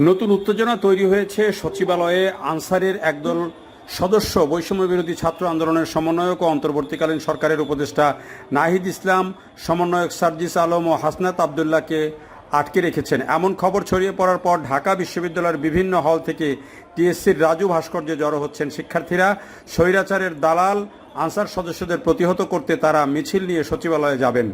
নতুন উত্তেজনা তৈরি হয়েছে সচিবালয়ে। আনসারের একদল সদস্য বৈষম্য বিরোধী ছাত্র আন্দোলনের সমন্বয়ক ও অন্তর্বর্তীকালীন সরকারের উপদেষ্টা নাহিদ ইসলাম, সমন্বয়ক সার্জিস আলম ও হাসনাত আবদুল্লাহকে আটকে রেখেছেন। এমন খবর ছড়িয়ে পড়ার পর ঢাকা বিশ্ববিদ্যালয়ের বিভিন্ন হল থেকে টিএসসির রাজু ভাস্কর্যে জড়ো হচ্ছেন শিক্ষার্থীরা। স্বৈরাচারের দালাল, আনসার সদস্যদের প্রতিহত করতে তারা মিছিল নিয়ে সচিবালয়ে যাবেন।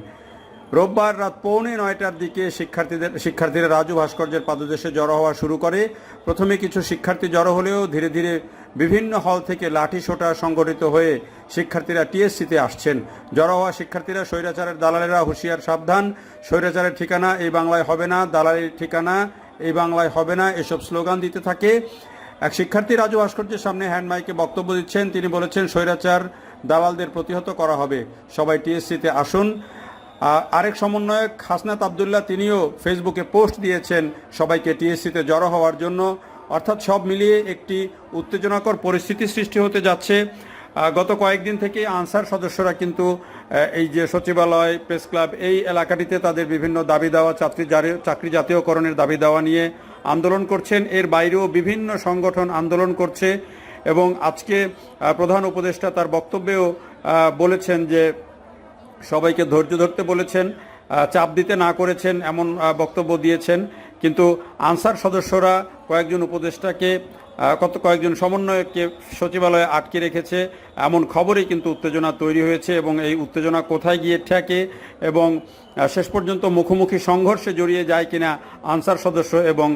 রোববার রাত পৌনে নয়টার দিকে শিক্ষার্থীদের শিক্ষার্থীরা রাজু ভাস্কর্যের পাদদেশে জড়ো হওয়া শুরু করে। প্রথমে কিছু শিক্ষার্থী জড়ো হলেও ধীরে ধীরে বিভিন্ন হল থেকে লাঠি সোটা সংগঠিত হয়ে শিক্ষার্থীরা টিএসসিতে আসছেন। জড়ো হওয়া শিক্ষার্থীরা স্বৈরাচারের দালালেরা হুঁশিয়ার, সাবধান। স্বৈরাচারের ঠিকানা, এই বাংলায় হবে না। দালালের ঠিকানা, এই বাংলায় হবে না। এসব স্লোগান দিতে থাকে। এক শিক্ষার্থী রাজু ভাস্কর্যের সামনে হ্যান্ড মাইকে বক্তব্য দিচ্ছেন। তিনি বলেছেন, স্বৈরাচার দালালদের প্রতিহত করা হবে। সবাই টিএসসিতে আসুন। আরেক সমন্বয়ক হাসনাত আবদুল্লাহ, তিনিও ফেসবুকে পোস্ট দিয়েছেন সবাইকে টিএসসিতে জড়ো হওয়ার জন্য। অর্থাৎ সব মিলিয়ে একটি উত্তেজনাকর পরিস্থিতি সৃষ্টি হতে যাচ্ছে। গত কয়েকদিন থেকে আনসার সদস্যরা কিন্তু এই যে সচিবালয়, প্রেস ক্লাব, এই এলাকাটিতে তাদের বিভিন্ন দাবি দেওয়া, চাকরি চাকরি জাতীয়করণের দাবি দেওয়া নিয়ে আন্দোলন করছেন। এর বাইরেও বিভিন্ন সংগঠন আন্দোলন করছে এবং আজকে প্রধান উপদেষ্টা তার বক্তব্যেও বলেছেন যে সবাইকে ধৈর্য ধরতে বলেছেন চাপ দিতে না করেছেন এমন বক্তব্য দিয়েছেন। কিন্তু আনসার সদস্যরা কয়েকজন উপদেষ্টাকে কত কয়েকজন সমন্বয়ককে সচিবালয়ে আটকে রেখেছে, এমন খবরেই কিন্তু উত্তেজনা তৈরি হয়েছে এবং এই উত্তেজনা কোথায় গিয়ে ঠেকে এবং শেষ পর্যন্ত মুখোমুখি সংঘর্ষে জড়িয়ে যায় কিনা আনসার সদস্য এবং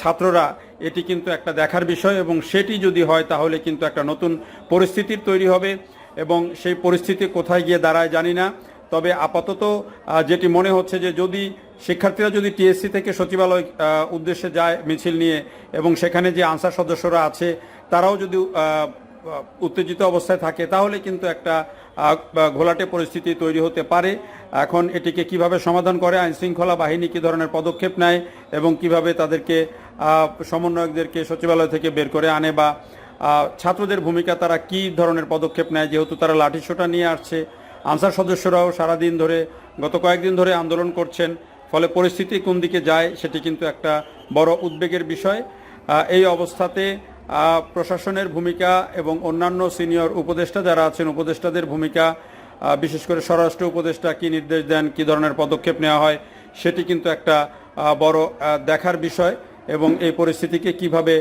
ছাত্ররা, এটি কিন্তু একটা দেখার বিষয় এবং সেটি যদি হয় তাহলে কিন্তু একটা নতুন পরিস্থিতির তৈরি হবে। এবং সেই পরিস্থিতি কোথায় গিয়ে দাঁড়ায় জানি না। তবে আপাতত যেটি মনে হচ্ছে যে যদি শিক্ষার্থীরা যদি টিএসসি থেকে সচিবালয় উদ্দেশ্যে যায় মিছিল নিয়ে এবং সেখানে যে আনসার সদস্যরা আছে, তারাও যদি উত্তেজিত অবস্থায় থাকে, তাহলে কিন্তু একটা ঘোলাটে পরিস্থিতি তৈরি হতে পারে। এখন এটিকে কীভাবে সমাধান করে, আইন শৃঙ্খলা বাহিনী কী ধরনের পদক্ষেপ নেয় এবং কীভাবে তাদেরকে সমন্বয়কদেরকে সচিবালয় থেকে বের করে আনে বা ছাত্রদের ভূমিকা তারা কি ধরনের পদক্ষেপ নেয়? যেহেতু তারা লাঠিসোঁটা নিয়ে আসছে, আনসার সদস্যরাও সারাদিন ধরে, গত কয়েকদিন ধরে আন্দোলন করছেন, ফলে পরিস্থিতি কোন দিকে যায় সেটি কিন্তু একটা বড় উদ্বেগের বিষয়। এই অবস্থাতে প্রশাসনের ভূমিকা এবং অন্যান্য সিনিয়র উপদেষ্টা যারা আছেন, উপদেষ্টাদের ভূমিকা বিশেষ করে স্বরাষ্ট্র উপদেষ্টা কি নির্দেশ দেন, কি ধরনের পদক্ষেপ নেওয়া হয়, সেটি কিন্তু একটা বড় দেখার বিষয়। এবং এই পরিস্থিতিকে কীভাবে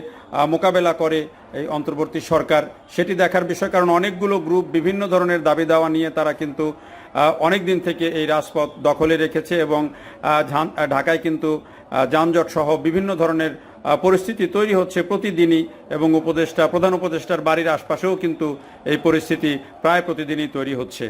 মোকাবেলা করে এই অন্তর্বর্তী সরকার সেটি দেখার বিষয়। কারণ অনেকগুলো গ্রুপ বিভিন্ন ধরনের দাবি দাওয়া নিয়ে তারা কিন্তু অনেক দিন থেকে এই রাজপথ দখলে রেখেছে এবং ঢাকায় কিন্তু যানজট সহ বিভিন্ন ধরনের পরিস্থিতি তৈরি হচ্ছে প্রতিদিনই এবং উপদেষ্টা, প্রধান উপদেষ্টার বাড়ির আশপাশেও কিন্তু এই পরিস্থিতি প্রায় প্রতিদিনই তৈরি হচ্ছে।